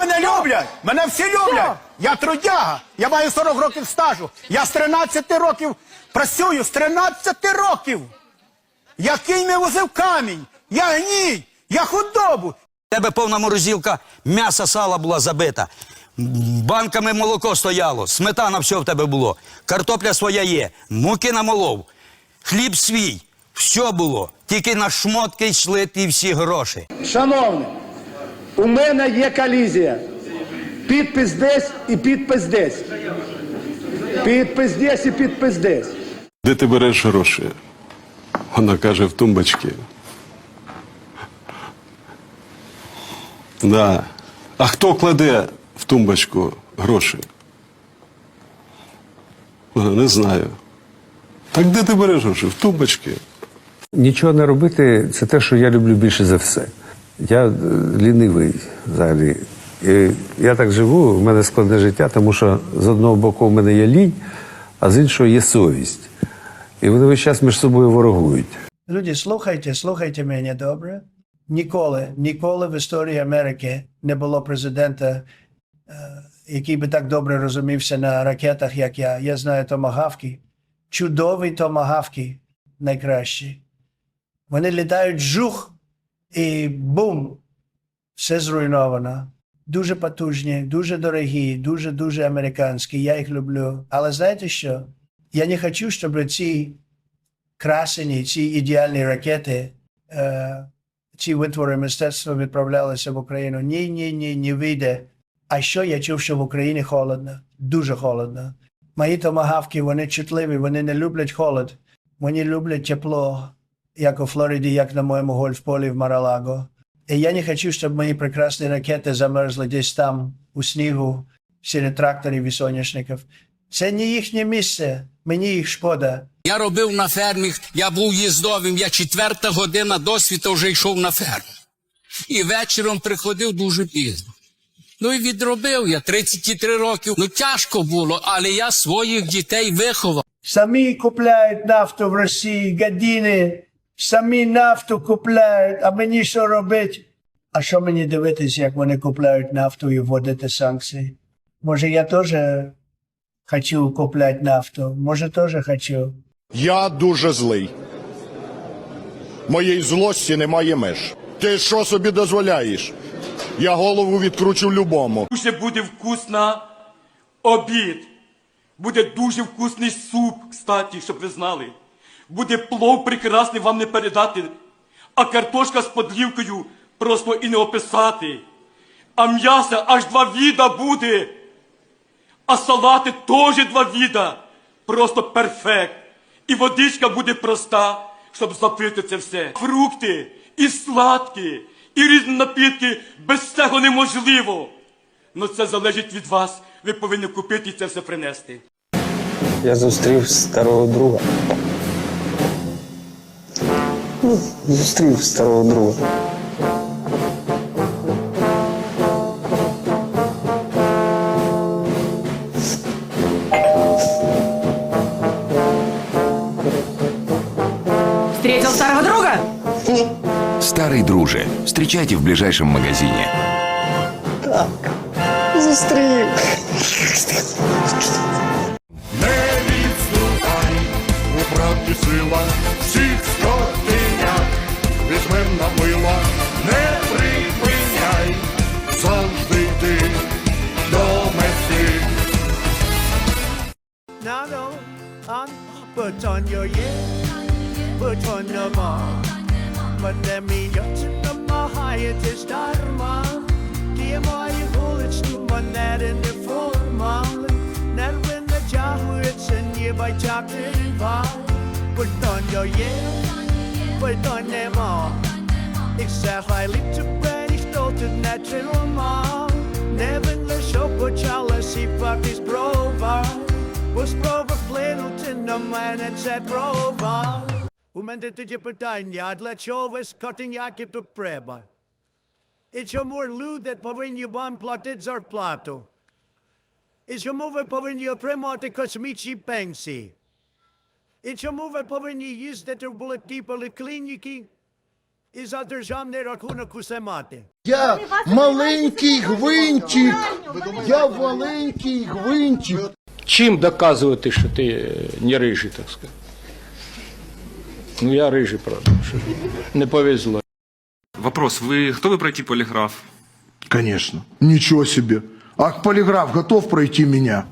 мене люблять! Мене всі люблять! Я трудяга! Я маю 40 років стажу! Я з 13 років працюю, з 13 років! Я кінь возив камінь! Я гній! Я худобу! У тебе повна морозилка м'яса сала була забита. Банками молоко стояло, сметана все в тебе було, картопля своя є, муки намолов, хліб свій, все було. Тільки на шмотки йшли ті всі гроші. Шановні, у мене є колізія. Підпис десь і підпис десь. Підпис десь і підпис десь. Де ти береш гроші? Вона каже, в тумбочці. Да. А хто кладе в тумбочку гроші? Е, Не знаю. Так де ти береш гроші? В тумбочці. Нічого не робити це те, що я люблю більше за все. Я е, лінивий взагалі. І я так живу, в мене складне життя, тому що з одного боку в мене є лінь, а з іншого є совість. І вони весь час між собою ворогують. Люди, слухайте, слухайте мене добре. Ніколи, ніколи в історії Америки не було президента, е, який би так добре розумівся на ракетах, як я. Я знаю томагавки. Чудові томагавки найкращі. Вони літають жух і бум! Все зруйновано. Дуже потужні, дуже дорогі, дуже дуже американські. Я їх люблю. Але знаєте що? Я не хочу, щоб ці красені, ці ідеальні ракети, е, ці витвори мистецтва відправлялися в Україну. Ні, ні, ні, не вийде. А що я чув, що в Україні холодно, дуже холодно. Мої томагавки, вони чутливі, вони не люблять холод, вони люблять тепло, як у Флориді, як на моєму гольфполі в Маралаго. І я не хочу, щоб мої прекрасні ракети замерзли десь там, у снігу, серед тракторів і соняшників. Це не їхнє місце, мені їх шкода. Я робив на фермі, я був їздовим, я четверта година досвіта вже йшов на ферму. І вечором приходив дуже пізно. Ну і відробив я 33 роки. Ну тяжко було, але я своїх дітей виховав. Самі купляють нафту в Росії, гадіни, самі нафту купляють, а мені що робити? А що мені дивитись, як вони купляють нафту і вводити санкції? Може, я теж хочу купляти нафту? Може, теж хочу. Я дуже злий. Моєї злості немає меж. Ти що собі дозволяєш? Я голову відкручу любому. Дуже буде вкусна обід. Буде дуже вкусний суп, кстати, щоб ви знали. Буде плов прекрасний вам не передати. А картошка з подлівкою просто і не описати. А м'яса аж два віда буде. А салати теж два віда. Просто перфект. І водичка буде проста, щоб запити це все. Фрукти і сладкі, і різні напітки без цього неможливо. Ну це залежить від вас. Ви повинні купити і це все принести. Я зустрів старого друга. Ну, зустрів старого друга. Встретил старого друга? Старый друже, встречайте в ближайшем магазине. Зустрів. Не put on your yeah, put on start ma. Net in the formal. Net when the jahu it's you by chocolate and. Put on your yeah, put on all. Ik zeg hij liep te ben, ik stoot het natural man. Never the show put jealousy, fuck his brova. Je always cutting ja, keep the preba. It's your more lewd that powin you ban plotted zar plato. It's your move powin you premote kosmici pensi. It's your move powin you use that your bullet keep a clean you keep. І за державний рахунок усе мати. Я маленький гвинтик. Я маленький гвинтик. Чим доказувати, що ти е, не рижий, так сказати? Ну, я рижий, правда. Що не повезло. Вопрос, вы готовы пройти полиграф? Конечно. Ничего себе. А полиграф готов пройти меня?